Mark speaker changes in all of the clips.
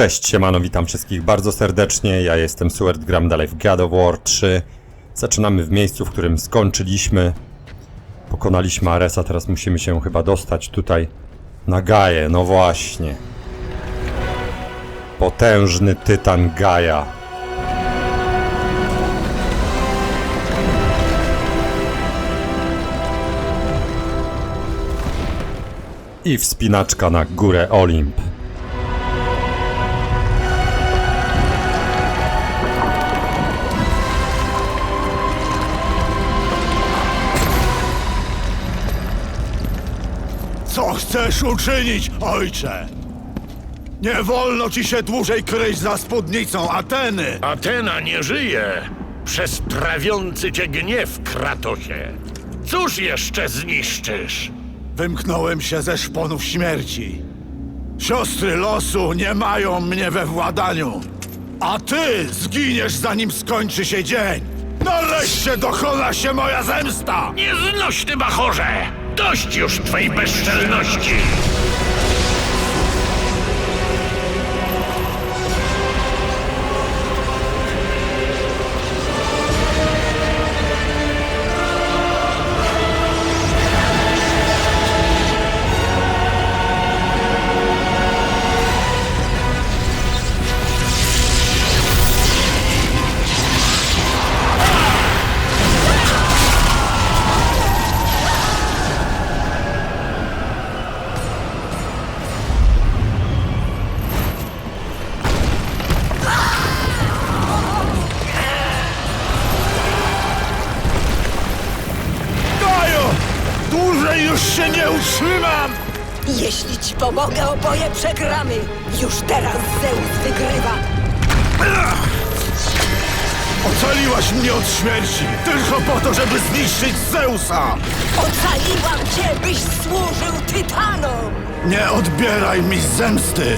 Speaker 1: Cześć, siemano, witam wszystkich bardzo serdecznie. Ja jestem Suert, gram dalej w God of War 3. Zaczynamy w miejscu, w którym skończyliśmy. Pokonaliśmy Aresa, teraz musimy się chyba dostać tutaj na Gaję. No właśnie. Potężny tytan Gaja. I wspinaczka na górę Olimp.
Speaker 2: Chcesz uczynić, ojcze? Nie wolno ci się dłużej kryć za spódnicą Ateny!
Speaker 3: Atena nie żyje przez trawiący cię gniew, Kratosie. Cóż jeszcze zniszczysz?
Speaker 2: Wymknąłem się ze szponów śmierci. Siostry losu nie mają mnie we władaniu. A ty zginiesz zanim skończy się dzień. Nareszcie dokona się moja zemsta!
Speaker 3: Nieznośny bachorze! Dość już twej bezczelności!
Speaker 4: Oboje przegramy. Już teraz Zeus wygrywa.
Speaker 2: Ocaliłaś mnie od śmierci, tylko po to, żeby zniszczyć Zeusa!
Speaker 4: Ocaliłam cię, byś służył tytanom.
Speaker 2: Nie odbieraj mi zemsty!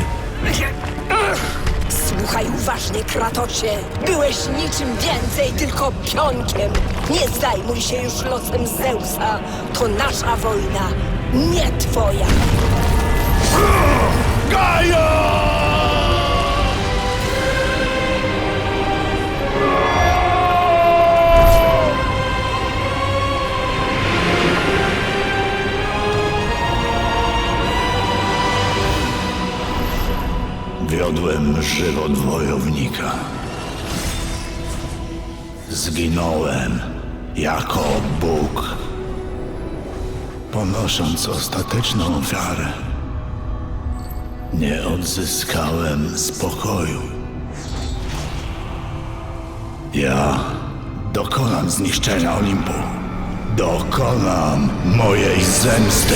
Speaker 4: Słuchaj uważnie, Kratosie. Byłeś niczym więcej, tylko pionkiem. Nie zajmuj się już losem Zeusa. To nasza wojna, nie twoja.
Speaker 2: Wiodłem żywot wojownika. Zginąłem jako Bóg, ponosząc ostateczną ofiarę. Nie odzyskałem spokoju. Ja dokonam zniszczenia Olimpu. Dokonam mojej zemsty.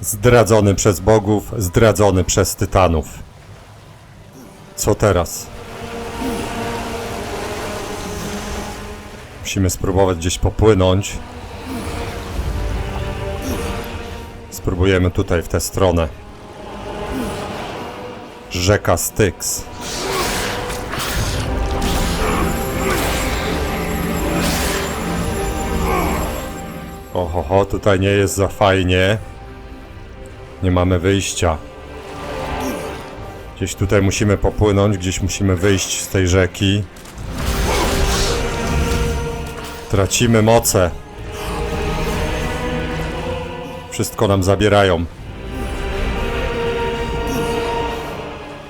Speaker 1: Zdradzony przez bogów, zdradzony przez tytanów. Co teraz? Musimy spróbować gdzieś popłynąć. Spróbujemy tutaj w tę stronę. Rzeka Styx. Ohoho, tutaj nie jest za fajnie. Nie mamy wyjścia. Gdzieś tutaj musimy popłynąć, gdzieś musimy wyjść z tej rzeki. Tracimy moce. Wszystko nam zabierają.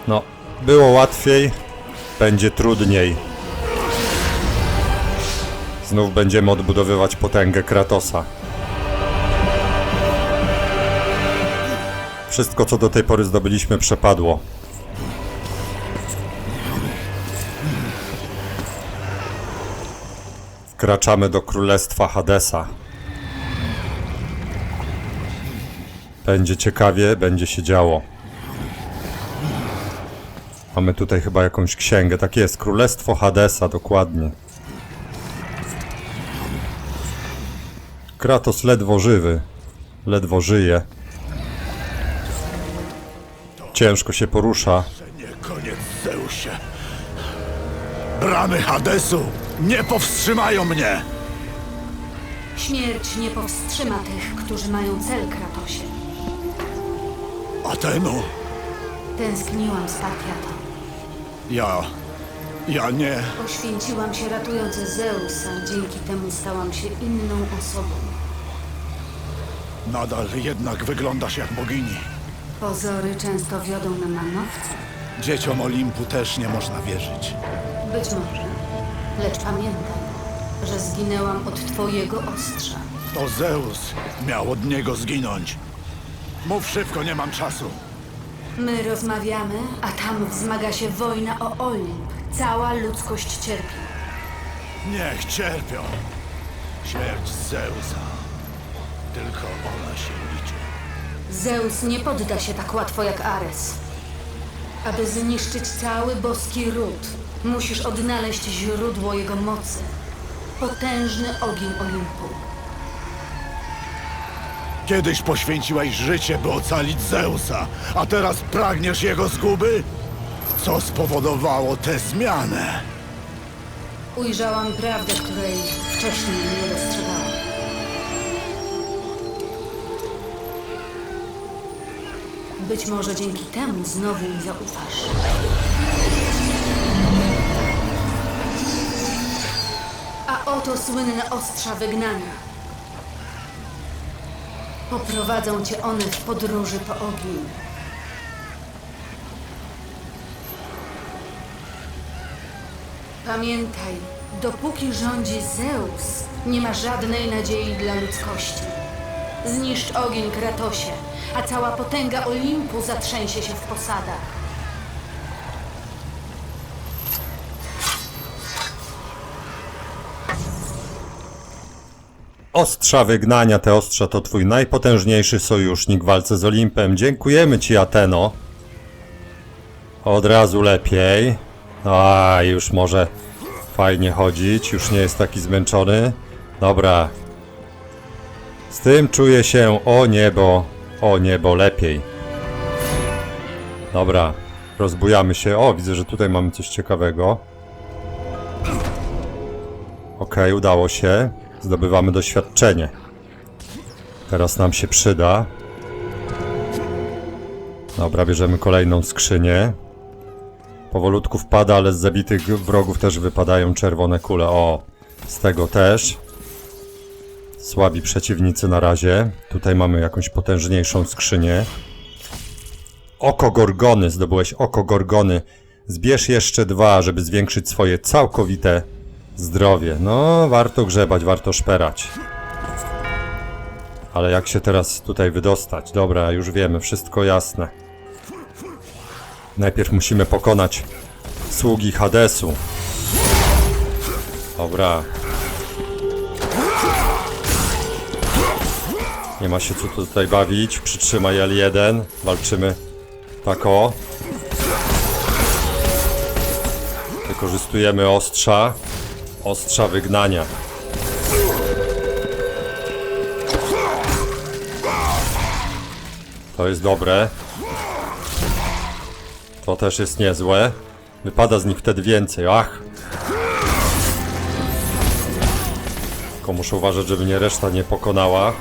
Speaker 1: No, było łatwiej, będzie trudniej. Znów będziemy odbudowywać potęgę Kratosa. Wszystko, co do tej pory zdobyliśmy, przepadło. Wkraczamy do królestwa Hadesa. Będzie ciekawie, będzie się działo. Mamy tutaj chyba jakąś księgę. Tak jest, Królestwo Hadesa, dokładnie. Kratos ledwo żywy. Ledwo żyje. Ciężko się porusza.
Speaker 2: Nie koniec, Zeusie. Bramy Hadesu nie powstrzymają mnie.
Speaker 5: Śmierć nie powstrzyma tych, którzy mają cel, Kratosie.
Speaker 2: Ateno,
Speaker 5: Tęskniłam z Parkratą.
Speaker 2: ja... ja nie...
Speaker 5: Poświęciłam się ratując Zeusa, dzięki temu stałam się inną osobą.
Speaker 2: Nadal jednak wyglądasz jak bogini.
Speaker 5: Pozory często wiodą na manowce.
Speaker 2: Dzieciom Olimpu też nie można wierzyć.
Speaker 5: Być może. Lecz pamiętaj, że zginęłam od twojego ostrza.
Speaker 2: To Zeus miał od niego zginąć. Mów szybko, nie mam czasu.
Speaker 5: My rozmawiamy, a tam wzmaga się wojna o Olimp. Cała ludzkość cierpi.
Speaker 2: Niech cierpią. Śmierć Zeusa. Tylko ona się liczy.
Speaker 5: Zeus nie podda się tak łatwo jak Ares. Aby zniszczyć cały boski ród, musisz odnaleźć źródło jego mocy. Potężny ogień Olimpu.
Speaker 2: Kiedyś poświęciłeś życie, by ocalić Zeusa, a teraz pragniesz jego zguby? Co spowodowało tę zmianę?
Speaker 5: Ujrzałam prawdę, której wcześniej nie dostrzegałam. Być może dzięki temu znowu mi zaufasz. Oto słynne ostrza wygnania. Poprowadzą cię one w podróży po ogień. Pamiętaj, dopóki rządzi Zeus, nie ma żadnej nadziei dla ludzkości. Zniszcz ogień Kratosie, a cała potęga Olimpu zatrzęsie się w posadach.
Speaker 1: Ostrza wygnania, te ostrza to twój najpotężniejszy sojusznik w walce z Olimpem. Dziękujemy ci, Ateno. Od razu lepiej. A, już może fajnie chodzić, już nie jest taki zmęczony. Dobra. Z tym czuję się, o niebo, o niebo, lepiej. Dobra, rozbujamy się. O, widzę, że tutaj mamy coś ciekawego. Okej, udało się. Zdobywamy doświadczenie. Teraz nam się przyda. Dobra, bierzemy kolejną skrzynię. Powolutku wpada, ale z zabitych wrogów też wypadają czerwone kule. O, z tego też. Słabi przeciwnicy na razie. Tutaj mamy jakąś potężniejszą skrzynię. Oko Gorgony. Zdobyłeś oko Gorgony. Zbierz jeszcze dwa, żeby zwiększyć swoje całkowite zdrowie. No, warto grzebać, warto szperać. Ale jak się teraz tutaj wydostać? Dobra, już wiemy, wszystko jasne. Najpierw musimy pokonać sługi Hadesu. Dobra. Nie ma się co tutaj bawić. Przytrzymaj L1. Walczymy tak o. Wykorzystujemy ostrza. Ostrza wygnania. To jest dobre. To też jest niezłe. Wypada z nich wtedy więcej. Ach! Tylko muszę uważać, żeby mnie reszta nie pokonała.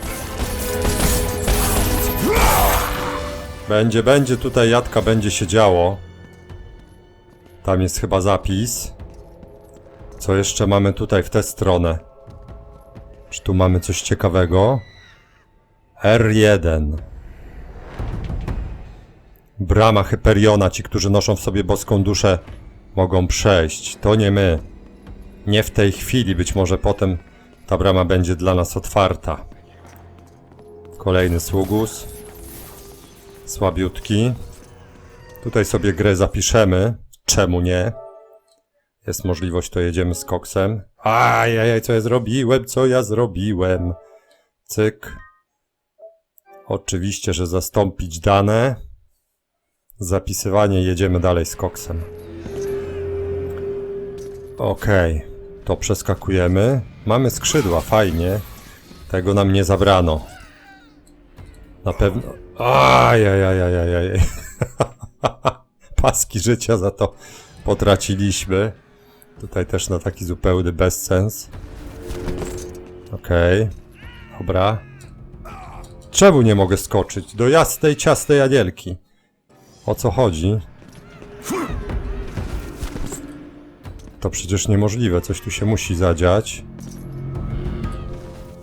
Speaker 1: Będzie, będzie tutaj jadka, będzie się działo. Tam jest chyba zapis. Co jeszcze mamy tutaj w tę stronę? Czy tu mamy coś ciekawego? R1. Brama Hyperiona, ci, którzy noszą w sobie boską duszę, mogą przejść. To nie my. Nie w tej chwili, być może potem ta brama będzie dla nas otwarta. Kolejny sługus. Słabiutki. Tutaj sobie grę zapiszemy. Czemu nie? Jest możliwość, to jedziemy z koksem. Ajajaj, co ja zrobiłem? Co ja zrobiłem? Cyk. Oczywiście, że zastąpić dane. Zapisywanie, jedziemy dalej z koksem. Okej, to przeskakujemy. Mamy skrzydła, fajnie. Tego nam nie zabrano. Na pewno. Ajajajajajaj. Paski życia za to potraciliśmy. Tutaj też na taki zupełny bezsens. Okej. Dobra. Czemu nie mogę skoczyć? Do jasnej, ciastej anielki. O co chodzi? To przecież niemożliwe, coś tu się musi zadziać.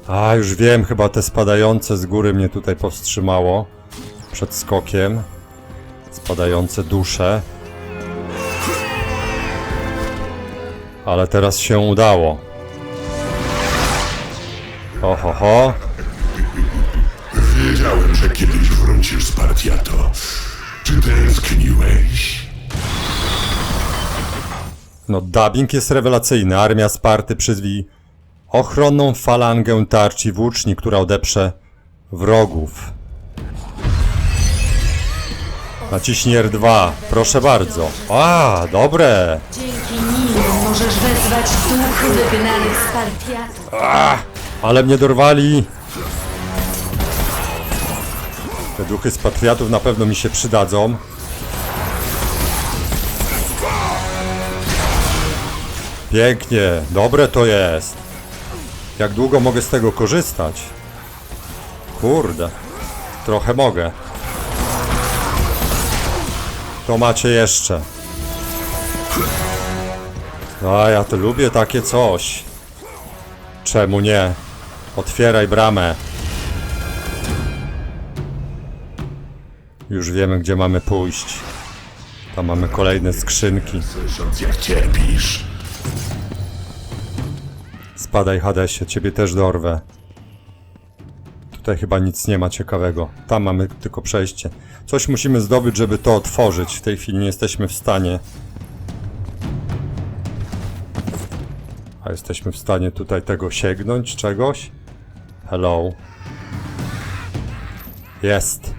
Speaker 1: A, już wiem, chyba te spadające z góry mnie tutaj powstrzymało przed skokiem. Spadające dusze. Ale teraz się udało. Oho, ho.
Speaker 6: Wiedziałem, że kiedyś wrócisz, Spartiato. Czy tęskniłeś?
Speaker 1: No, dubbing jest rewelacyjny. Armia Sparty przyzwij ochronną falangę tarcz i włóczni, która odeprze wrogów. Naciśnij R2, proszę bardzo. A, dobre.
Speaker 5: Dzięki możesz wezwać duchy wygnanych Spartiatów.
Speaker 1: Ale mnie dorwali. Te duchy z patriotów na pewno mi się przydadzą. Pięknie, dobre to jest. Jak długo mogę z tego korzystać? Kurde, trochę mogę. To macie jeszcze. A ja to lubię takie coś. Czemu nie? Otwieraj bramę. Już wiemy, gdzie mamy pójść. Tam mamy kolejne skrzynki.
Speaker 6: Słysząc jak cierpisz.
Speaker 1: Spadaj, Hadesie, ciebie też dorwę. Tutaj chyba nic nie ma ciekawego. Tam mamy tylko przejście. Coś musimy zdobyć, żeby to otworzyć. W tej chwili nie jesteśmy w stanie. Jesteśmy w stanie tutaj tego sięgnąć, czegoś? Hello. Jest.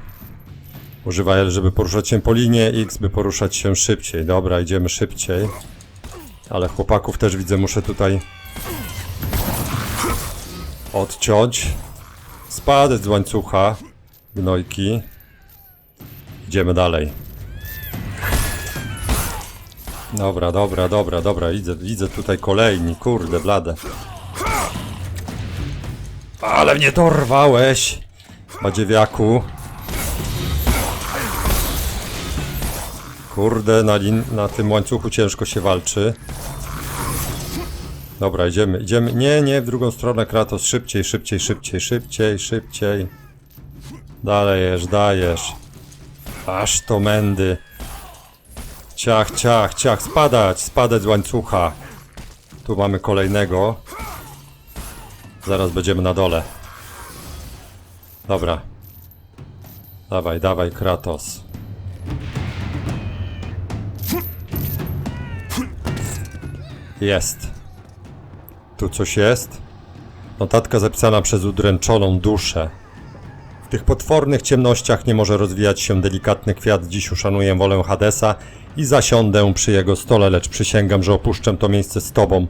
Speaker 1: Używaj L, żeby poruszać się po linie, X, by poruszać się szybciej. Dobra, idziemy szybciej. Ale chłopaków też widzę, muszę tutaj odciąć. Spadać z łańcucha. Gnojki. Idziemy dalej. Dobra, dobra, dobra, dobra. Widzę, widzę tutaj kolejni. Kurde, blade. Ale mnie dorwałeś. Badziewiaku. Kurde, na, lin, na tym łańcuchu ciężko się walczy. Dobra, idziemy, idziemy. Nie, nie, w drugą stronę, Kratos. Szybciej, szybciej, szybciej, szybciej, szybciej. Dajesz, dajesz. Aż to mędy. Ciach, ciach, ciach, spadać, spadać z łańcucha. Tu mamy kolejnego. Zaraz będziemy na dole. Dobra. Dawaj, dawaj, Kratos. Jest. Tu coś jest? Notatka zapisana przez udręczoną duszę. Tych potwornych ciemnościach nie może rozwijać się delikatny kwiat. Dziś uszanuję wolę Hadesa i zasiądę przy jego stole, lecz przysięgam, że opuszczę to miejsce z tobą.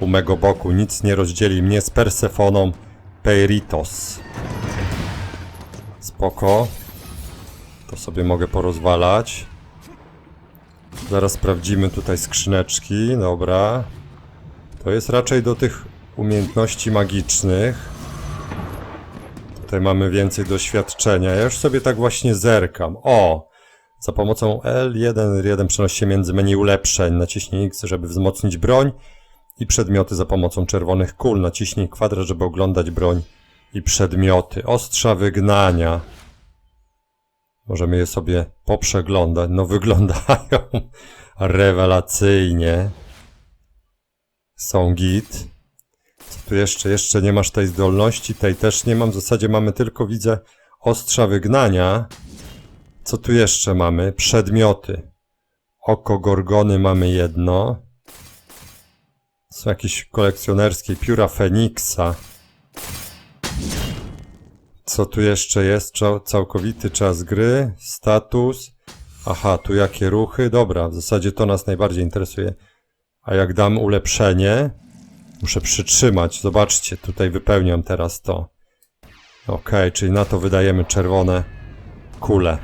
Speaker 1: U mego boku nic nie rozdzieli mnie z Persefoną Peiritos. Spoko. To sobie mogę porozwalać. Zaraz sprawdzimy tutaj skrzyneczki. Dobra. To jest raczej do tych umiejętności magicznych. Tutaj mamy więcej doświadczenia. Ja już sobie tak właśnie zerkam. O! Za pomocą L1, R1 przenosi się między menu ulepszeń. Naciśnij X, żeby wzmocnić broń i przedmioty za pomocą czerwonych kul. Naciśnij kwadrat, żeby oglądać broń i przedmioty. Ostrza wygnania. Możemy je sobie poprzeglądać. No wyglądają rewelacyjnie. Są git. Tu jeszcze? Jeszcze nie masz tej zdolności, tej też nie mam. W zasadzie mamy tylko, widzę, ostrza wygnania. Co tu jeszcze mamy? Przedmioty. Oko Gorgony mamy jedno. Są jakieś kolekcjonerskie. Pióra Feniksa. Co tu jeszcze jest? Całkowity czas gry. Status. Aha, tu jakie ruchy? Dobra, w zasadzie to nas najbardziej interesuje. A jak dam ulepszenie, muszę przytrzymać. Zobaczcie, tutaj wypełniam teraz to. Ok, czyli na to wydajemy czerwone kule.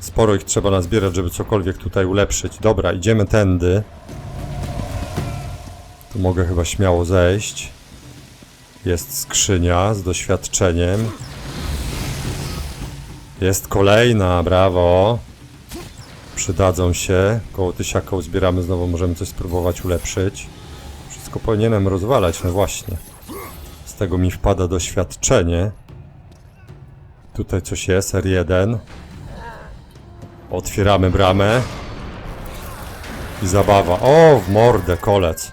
Speaker 1: Sporo ich trzeba nazbierać, żeby cokolwiek tutaj ulepszyć. Dobra, idziemy tędy. Tu mogę chyba śmiało zejść. Jest skrzynia z doświadczeniem. Jest kolejna, brawo. Przydadzą się. Koło tysiaka uzbieramy, znowu możemy coś spróbować ulepszyć. Wszystko powinienem rozwalać, no właśnie. Z tego mi wpada doświadczenie. Tutaj coś jest, R1. Otwieramy bramę. I zabawa. O, w mordę, kolec.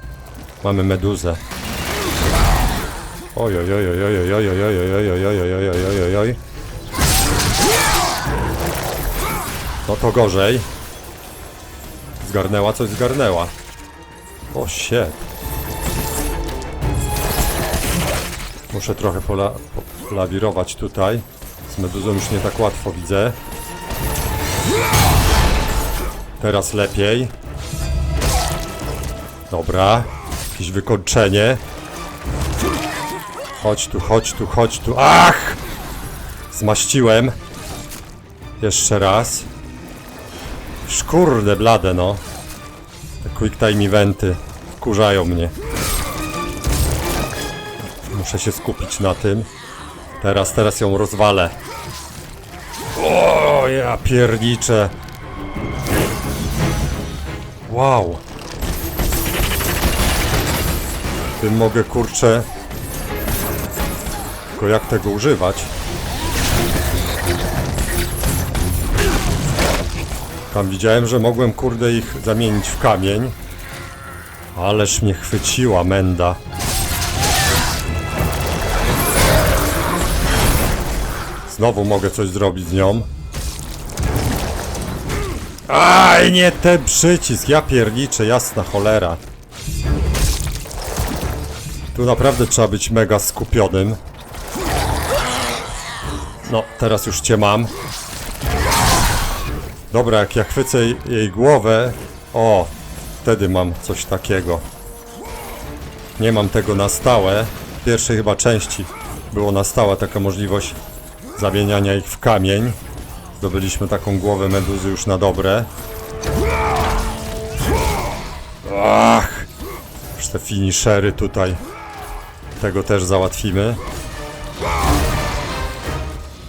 Speaker 1: Mamy meduzę. Oj, oj, oj, oj, oj, oj, oj, oj, oj, oj, oj, oj, oj, oj, oj, oj. No to gorzej. Zgarnęła coś, zgarnęła. O, shit. Muszę trochę pola po- polawirować tutaj. Z meduzą już nie tak łatwo widzę. Teraz lepiej. Dobra. Jakieś wykończenie. Chodź tu, chodź tu, chodź tu. Ach! Zmaściłem. Jeszcze raz. Szkurde blade, no. Te quick time eventy wkurzają mnie. Muszę się skupić na tym. Teraz, teraz ją rozwalę. O, ja pierniczę. Wow. Tym mogę, kurczę... Tylko jak tego używać? Tam widziałem, że mogłem, kurde, ich zamienić w kamień. Ależ mnie chwyciła menda. Znowu mogę coś zrobić z nią. Aj, nie ten przycisk, ja pierniczę, jasna cholera. Tu naprawdę trzeba być mega skupionym. No, teraz już cię mam. Dobra, jak ja chwycę jej- głowę... O, wtedy mam coś takiego. Nie mam tego na stałe. W pierwszej chyba części było na stałe taka możliwość zamieniania ich w kamień. Zdobyliśmy taką głowę meduzy już na dobre. Ach! Już te finishery tutaj. Tego też załatwimy.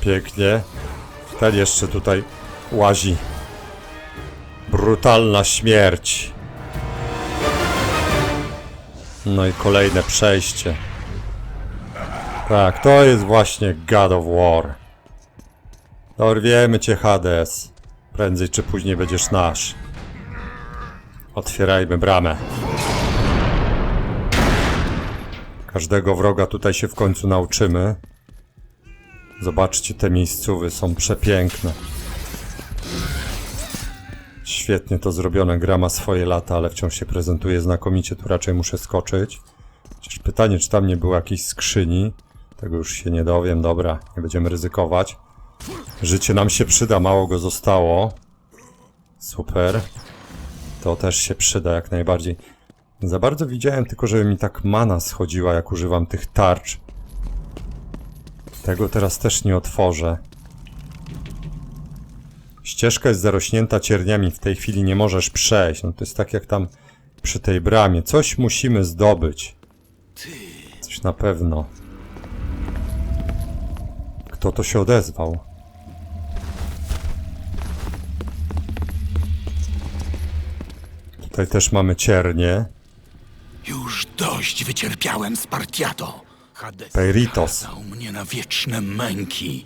Speaker 1: Pięknie. Ten jeszcze tutaj łazi. Brutalna śmierć. No i kolejne przejście. Tak, to jest właśnie God of War. Dorwiemy cię, Hades. Prędzej czy później będziesz nasz. Otwierajmy bramę. Każdego wroga tutaj się w końcu nauczymy. Zobaczcie, te miejscowy są przepiękne. Świetnie to zrobione, gra ma swoje lata, ale wciąż się prezentuje znakomicie, tu raczej muszę skoczyć. Chociaż pytanie, czy tam nie było jakiejś skrzyni. Tego już się nie dowiem, dobra, nie będziemy ryzykować. Życie nam się przyda, mało go zostało. Super. To też się przyda jak najbardziej. Za bardzo widziałem tylko, żeby mi tak mana schodziła, jak używam tych tarcz. Tego teraz też nie otworzę. Ścieżka jest zarośnięta cierniami, w tej chwili nie możesz przejść. No to jest tak jak tam przy tej bramie. Coś musimy zdobyć. Coś na pewno. Kto to się odezwał? Tutaj też mamy ciernie.
Speaker 2: Już dość wycierpiałem Spartiato. Hades
Speaker 1: Peiritos.
Speaker 2: skazał mnie na wieczne męki.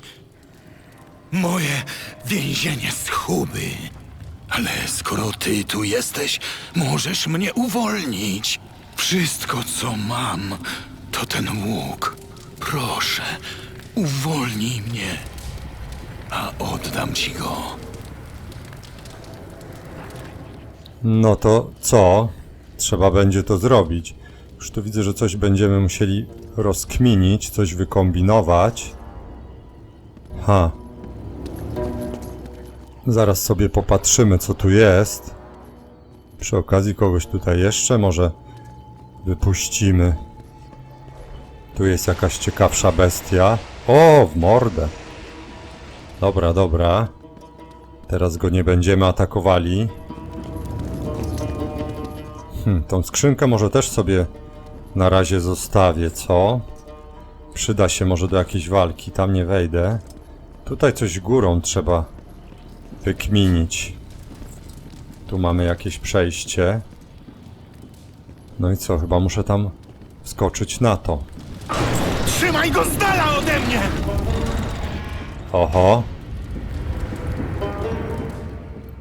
Speaker 2: Moje więzienie schuby. Ale skoro ty tu jesteś, możesz mnie uwolnić. Wszystko, co mam, to ten łuk. Proszę, uwolnij mnie, a oddam ci go.
Speaker 1: No to co? Trzeba będzie to zrobić. Już tu widzę, że coś będziemy musieli rozkminić, coś wykombinować. Ha. Zaraz sobie popatrzymy, co tu jest. Przy okazji kogoś tutaj jeszcze może wypuścimy. Tu jest jakaś ciekawsza bestia. O, w mordę. Dobra, dobra. Teraz go nie będziemy atakowali. Hmm, tą skrzynkę może też sobie na razie zostawię, co? Przyda się może do jakiejś walki. Tam nie wejdę. Tutaj coś górą trzeba wykminić. Tu mamy jakieś przejście. No i co? Chyba muszę tam skoczyć na to.
Speaker 2: Trzymaj go z dala ode mnie!
Speaker 1: Oho.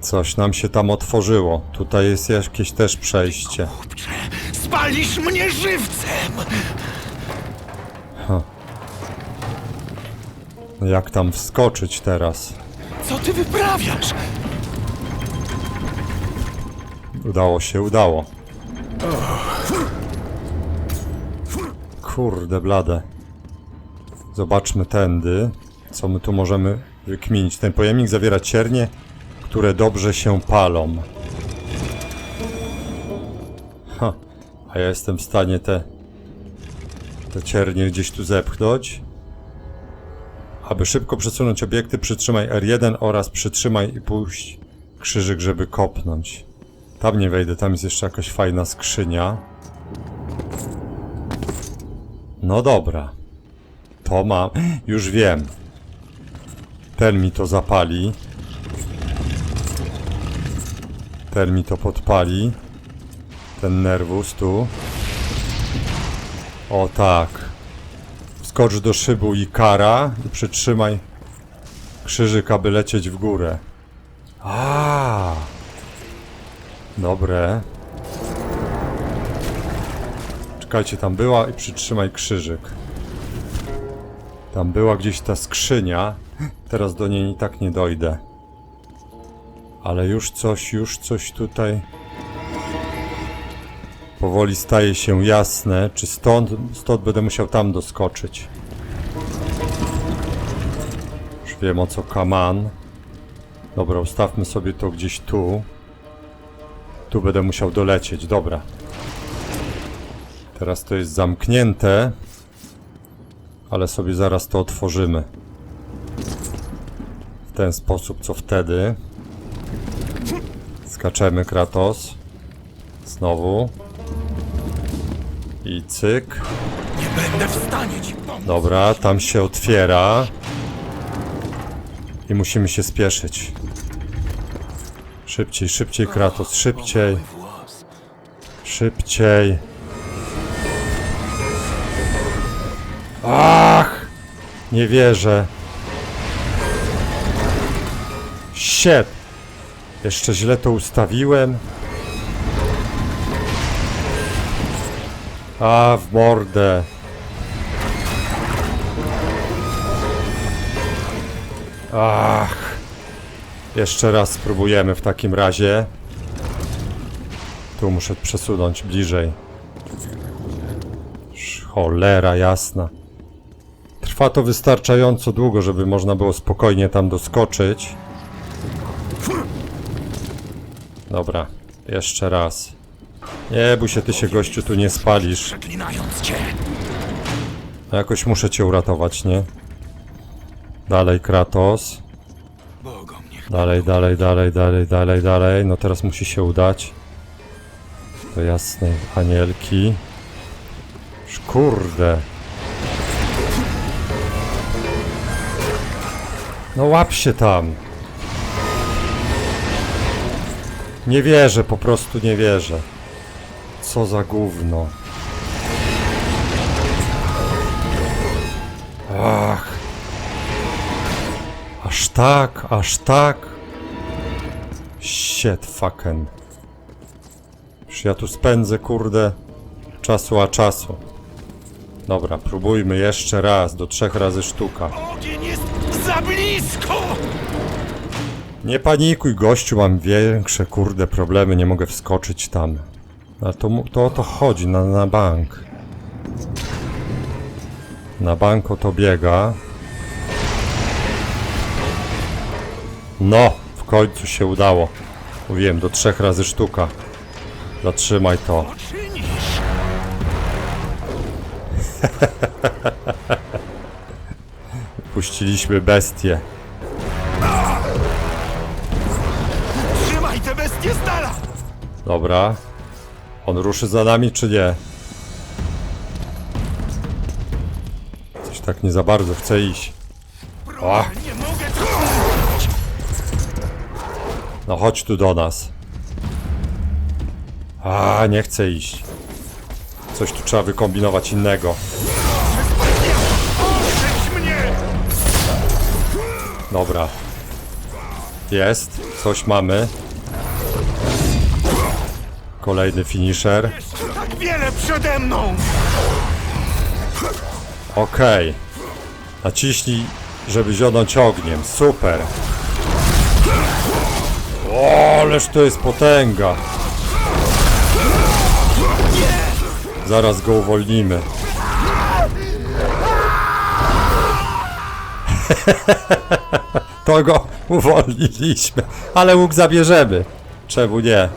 Speaker 1: Coś nam się tam otworzyło. Tutaj jest jakieś też przejście.
Speaker 2: Spalisz mnie żywcem!
Speaker 1: Jak tam wskoczyć teraz?
Speaker 2: Co ty wyprawiasz?
Speaker 1: Udało się, udało. Kurde blade. Zobaczmy tędy, co my tu możemy wykminić. Ten pojemnik zawiera ciernie, które dobrze się palą. Ha, a ja jestem w stanie te, te ciernie gdzieś tu zepchnąć. Aby szybko przesunąć obiekty, przytrzymaj R1 oraz przytrzymaj i puść krzyżyk, żeby kopnąć. Tam nie wejdę, tam jest jeszcze jakaś fajna skrzynia. No dobra. To mam. Już wiem. Ten mi to zapali. Ten mi to podpali. Ten nerwus tu. O tak. Wskocz do szybu i kara i przytrzymaj krzyżyk, aby lecieć w górę. A. Dobre. Czekajcie, tam była i przytrzymaj krzyżyk. Tam była gdzieś ta skrzynia. Teraz do niej i tak nie dojdę. Ale już coś, już coś tutaj. Powoli staje się jasne, czy stąd, stąd będę musiał tam doskoczyć. Już wiem o co kaman. Dobra, ustawmy sobie to gdzieś tu. Tu będę musiał dolecieć, dobra. Teraz to jest zamknięte. Ale sobie zaraz to otworzymy. W ten sposób, co wtedy. Skaczemy, Kratos. Znowu. I cyk.
Speaker 2: Nie będę w stanie ci pomóc!
Speaker 1: Dobra, tam się otwiera. I musimy się spieszyć. Szybciej, szybciej, Kratos, szybciej. Szybciej. Ach! Nie wierzę. Shit! Jeszcze źle to ustawiłem. A, w mordę. Ach. Jeszcze raz spróbujemy w takim razie. Tu muszę przesunąć bliżej. Cholera jasna. Trwa to wystarczająco długo, żeby można było spokojnie tam doskoczyć. Dobra, jeszcze raz. Nie bój się, ty się gościu tu nie spalisz.
Speaker 2: Przeklinając cię!
Speaker 1: No Jakoś muszę cię uratować, nie? Dalej, Kratos.
Speaker 2: Bogom niech
Speaker 1: Dalej, dalej, dalej, dalej, dalej, dalej. No teraz musi się udać. Do jasnej anielki. Kurde. No łap się tam. Nie wierzę, po prostu nie wierzę. Co za gówno. Ach. Aż tak, aż tak. Shit fucking. Już ja tu spędzę, kurde, czasu a czasu. Dobra, próbujmy jeszcze raz, do trzech razy sztuka.
Speaker 2: Ogień jest za blisko!
Speaker 1: Nie panikuj, gościu, mam większe, kurde, problemy, nie mogę wskoczyć tam. Ale to, to o to chodzi, na, na bank. Na bank o to biega. No, w końcu się udało. Mówiłem, do trzech razy sztuka. Zatrzymaj to. Puściliśmy bestię.
Speaker 2: Trzymaj te bestie z!
Speaker 1: Dobra. On ruszy za nami, czy nie? tak nie za bardzo chcę iść. O! No chodź tu do nas. A, nie chcę iść. Coś tu trzeba wykombinować innego. Dobra. Jest. Coś mamy. Kolejny finisher.
Speaker 2: Tak wiele przede mną!
Speaker 1: Okej. Naciśnij, żeby zionąć ogniem. Super. O, ależ to jest potęga. Zaraz go uwolnimy. to go uwolniliśmy. Ale łuk zabierzemy. Czemu nie?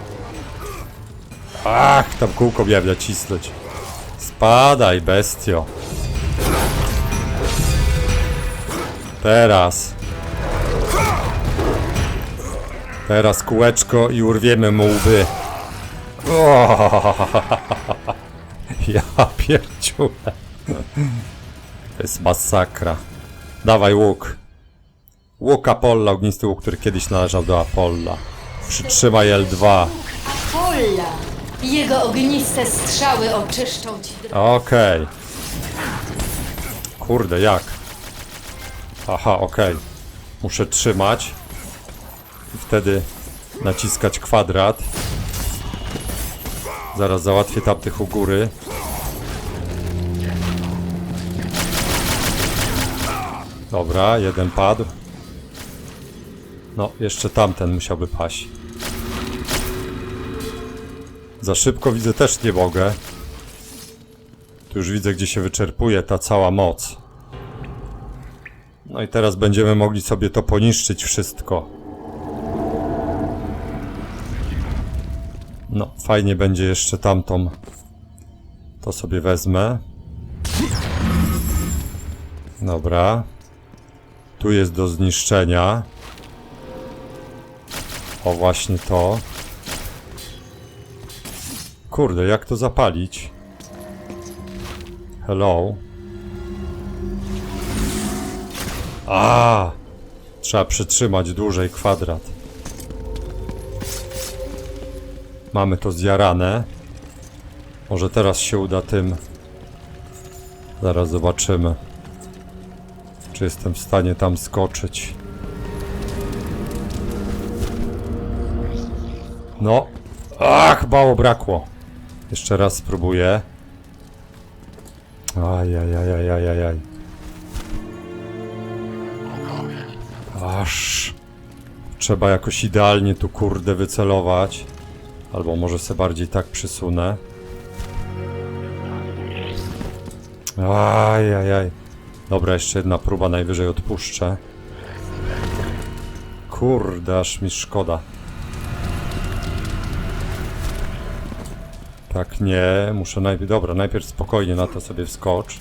Speaker 1: Ach, tam kółko miałem nacisnąć. Spadaj, bestio. Teraz. Teraz kółeczko i urwiemy mu łby. Ja pierdziule. To jest masakra. Dawaj łuk. Łuk Apolla, ognisty łuk, który kiedyś należał do Apolla. Przytrzymaj L2.
Speaker 5: Polla! Jego ogniste strzały oczyszczą ci drogę.
Speaker 1: Okej. Kurde, jak? Aha, okej. Muszę trzymać. I wtedy naciskać kwadrat. Zaraz załatwię tamtych u góry. Dobra, jeden padł. No, jeszcze tamten musiałby paść. Za szybko widzę też nie mogę. Tu już widzę, gdzie się wyczerpuje ta cała moc. No i teraz będziemy mogli sobie to poniszczyć wszystko. No, fajnie będzie jeszcze tamtą. To sobie wezmę. Dobra. Tu jest do zniszczenia. O, właśnie to. Kurde, jak to zapalić? Hello. A, trzeba przytrzymać dłużej kwadrat. Mamy to zjarane. Może teraz się uda tym. Zaraz zobaczymy. Czy jestem w stanie tam skoczyć. No. Ach, mało brakło. Jeszcze raz spróbuję. Ajajajajajajaj. Aż. Trzeba jakoś idealnie tu kurde wycelować. Albo może se bardziej tak przysunę. Ajajaj. Dobra, jeszcze jedna próba, najwyżej odpuszczę. Kurde, aż mi szkoda. Tak nie, muszę najpierw... Dobra, najpierw spokojnie na to sobie wskocz.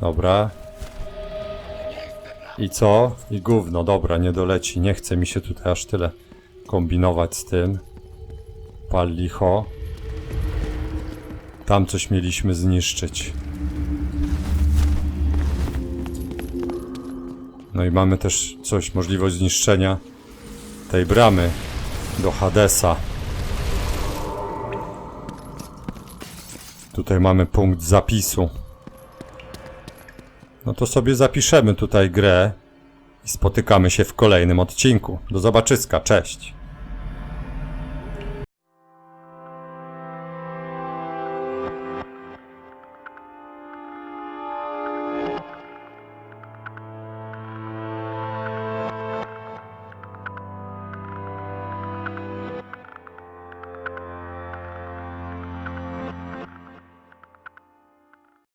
Speaker 1: Dobra. I co? I gówno, dobra, nie doleci. Nie chce mi się tutaj aż tyle kombinować z tym. Pal licho. Tam coś mieliśmy zniszczyć. No i mamy też coś, możliwość zniszczenia tej bramy do Hadesa. Tutaj mamy punkt zapisu. No to sobie zapiszemy tutaj grę i spotykamy się w kolejnym odcinku. Do zobaczyska, cześć!